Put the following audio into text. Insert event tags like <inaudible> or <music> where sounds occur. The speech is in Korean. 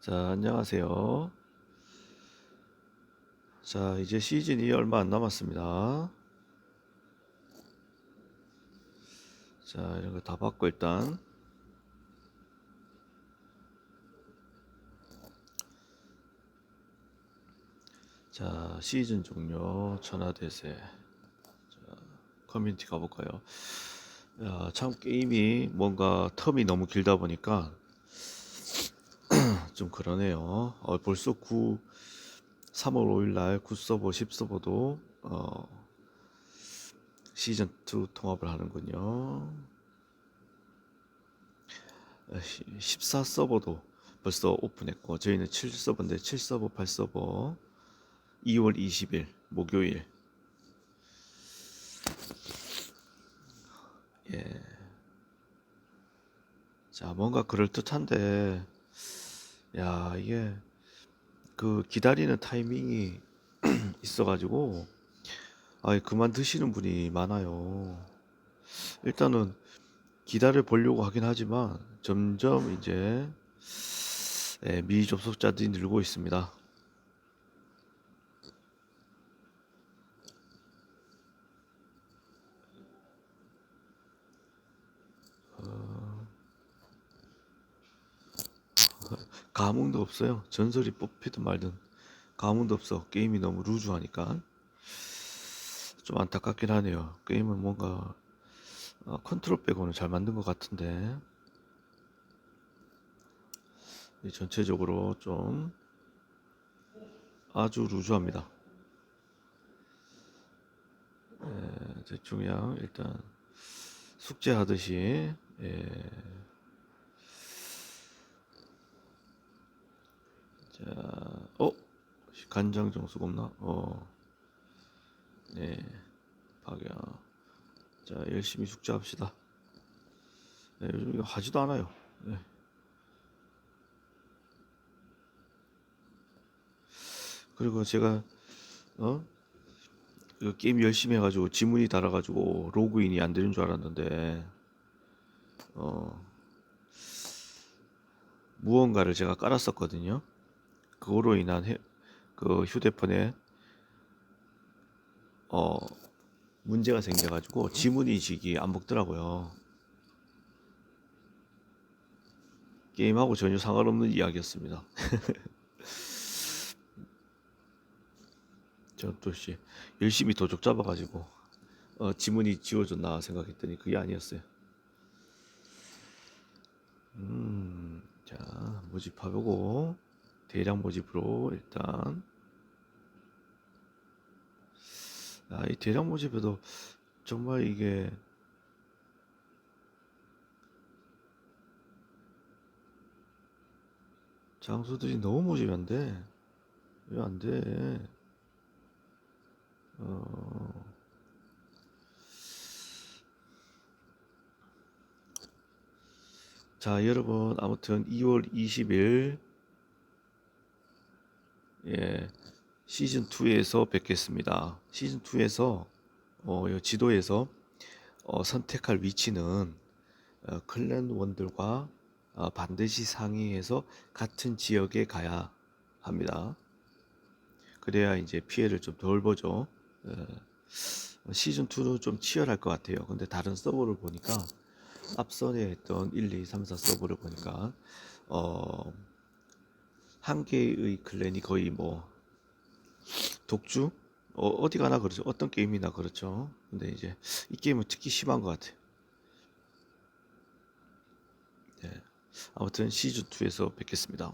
자, 안녕하세요. 자, 이제 시즌이 얼마 안 남았습니다. 자, 이런 거 다 받고 일단 자, 시즌 종료 천하대세. 자, 커뮤니티 가볼까요? 야, 참 게임이 뭔가 텀이 너무 길다 보니까 <clears throat> 좀 그러네요. 어, 벌써 9, 3월 5일 날 9서버, 10서버도 어, 시즌 2 통합을 하는군요. 14 서버도 벌써 오픈했고 저희는 7 서버인데 7 서버, 8 서버 2월 20일 목요일 예. 자, 뭔가 그럴 듯한데 야, 이게 그 기다리는 타이밍이 <clears throat> 있어가지고 아, 그만 드시는 분이 많아요. 일단은 기다려 보려고 하긴 하지만 점점 이제 예, 미접속자들이 늘고 있습니다. 감흥도 없어요. 전설이 뽑히든 말든 감흥도 없어. 게임이 너무 루즈하니까 좀 안타깝긴 하네요. 게임은 뭔가 어, 컨트롤 빼고는 잘 만든 것 같은데 이 전체적으로 좀 아주 루즈합니다. 에, 대충 그냥 일단 숙제하듯이 예, 자, 어? 간장 정수가 없나? 어, 네, 박야. 자, 열심히 숙제합시다. 네, 요즘 이거 하지도 않아요. 네. 그리고 제가 어? 이거 게임 열심히 해가지고 지문이 달아가지고 로그인이 안 되는 줄 알았는데 어 무언가를 제가 깔았었거든요. 그거로 인한 해, 그 휴대폰에 어 문제가 생겨가지고 지문이 지기 안 먹더라고요. 게임하고 전혀 상관없는 이야기였습니다. <laughs> 저또 씨 열심히 도둑 잡아가지고 어, 지문이 지워졌나 생각했더니 그게 아니었어요. 음, 자 모집해보고 대량 모집으로 일단 아, 이 대량 모집에도 정말 이게 장소들이 너무 모집이 안 돼. 왜 안 돼? 어... 자, 여러분, 아무튼 2월 20일, 예, 시즌 2에서 뵙겠습니다. 시즌 2에서, 어, 이 지도에서, 어, 선택할 위치는, 어, 클랜 원들과 어, 반드시 상의해서 같은 지역에 가야 합니다. 그래야 이제 피해를 좀 덜 보죠. 예, 시즌 2는 좀 치열할 것 같아요. 근데 다른 서버를 보니까, 앞선에 했던 1, 2, 3, 4 서버를 보니까, 어, 한 개의 클랜이 거의 뭐, 독주? 어, 어디 가나 그렇죠. 어떤 게임이나 그렇죠. 근데 이제 이 게임은 특히 심한 것 같아요. 네. 아무튼 시즌2에서 뵙겠습니다.